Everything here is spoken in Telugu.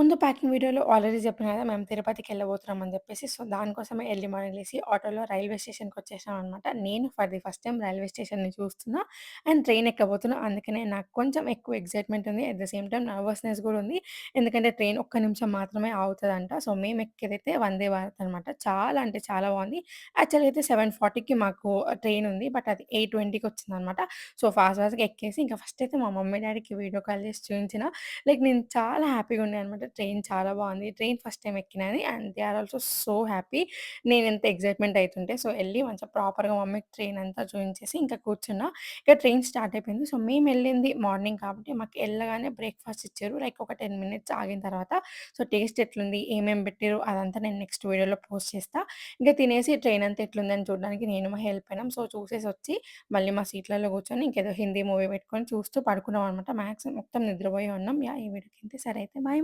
ముందు ప్యాకింగ్ వీడియోలో ఆల్రెడీ చెప్పిన కదా! మేము తిరుపతికి వెళ్ళబోతున్నాం అని చెప్పేసి సో, దానికోసమే ఎర్లీ మార్నింగ్ లేసి ఆటోలో రైల్వే స్టేషన్కి వచ్చేసామనమాట నేను for the first time railway స్టేషన్‌ని చూస్తున్నా. అండ్ ట్రైన్ ఎక్కబోతున్నా. అందుకనే నాకు కొంచెం ఎక్కువ ఎగ్జైట్మెంట్ ఉంది. అట్ ద సేమ్ టైం నర్వస్‌నెస్ కూడా ఉంది. ఎందుకంటే ట్రైన్ ఒక్క నిమిషం మాత్రమే అవుతుందంట సో, మేము ఎక్కేదైతే వందే భారత్ అనమాట. చాలా అంటే చాలా బాగుంది యాక్చువల్‌గా అయితే 7:40కి మాకు ట్రైన్ ఉంది. బట్ అది ఎయిట్ ట్వంటీకి వచ్చింది అనమాట సో, ఫాస్ట్ ఫాస్ట్‌గా ఎక్కేసి ఇంకా ఫస్ట్ అయితే మా మమ్మీ డాడీకి వీడియో కాల్ చేసి చూపించిన లైక్ నేను చాలా హ్యాపీగా ఉండే అనమాట. ట్రైన్ చాలా బాగుంది train first time ఎక్కినది and they are also so happy. నేనెంత ఎక్సైట్‌మెంట్ అవుతుంటే సో, వెళ్ళి మంచిగా ప్రాపర్‌గా మమ్మీకి ట్రైన్ అంతా చూయించేసి ఇంకా కూర్చున్నా. ఇక ట్రైన్ స్టార్ట్ అయిపోయింది. సో, మేము వెళ్ళింది మార్నింగ్ కాబట్టి మాకు వెళ్ళగానే బ్రేక్‌ఫాస్ట్ ఇచ్చారు. లైక్ ఒక 10 మినిట్స్ ఆగిన తర్వాత సో, టేస్ట్ ఎట్లుంది? ఏమేం పెట్టిర్రు? అదంతా నేను నెక్స్ట్ వీడియోలో పోస్ట్ చేస్తా. ఇంకా తినేసి ట్రైన్ అంతా ఎట్లుందని చూడడానికి నేను మా హెల్ప్ అయినాం. సో, చూసేసి వచ్చి మళ్ళీ మా సీట్లలో కూర్చొని ఇంకేదో హిందీ మూవీ పెట్టుకొని చూస్తూ పడుకున్నాం అనమాట మ్యాక్సిమం మొత్తం నిద్రపోయి ఉన్నాం. యా ఈ వీడియోకి అయితే సరే అయితే బాయ్.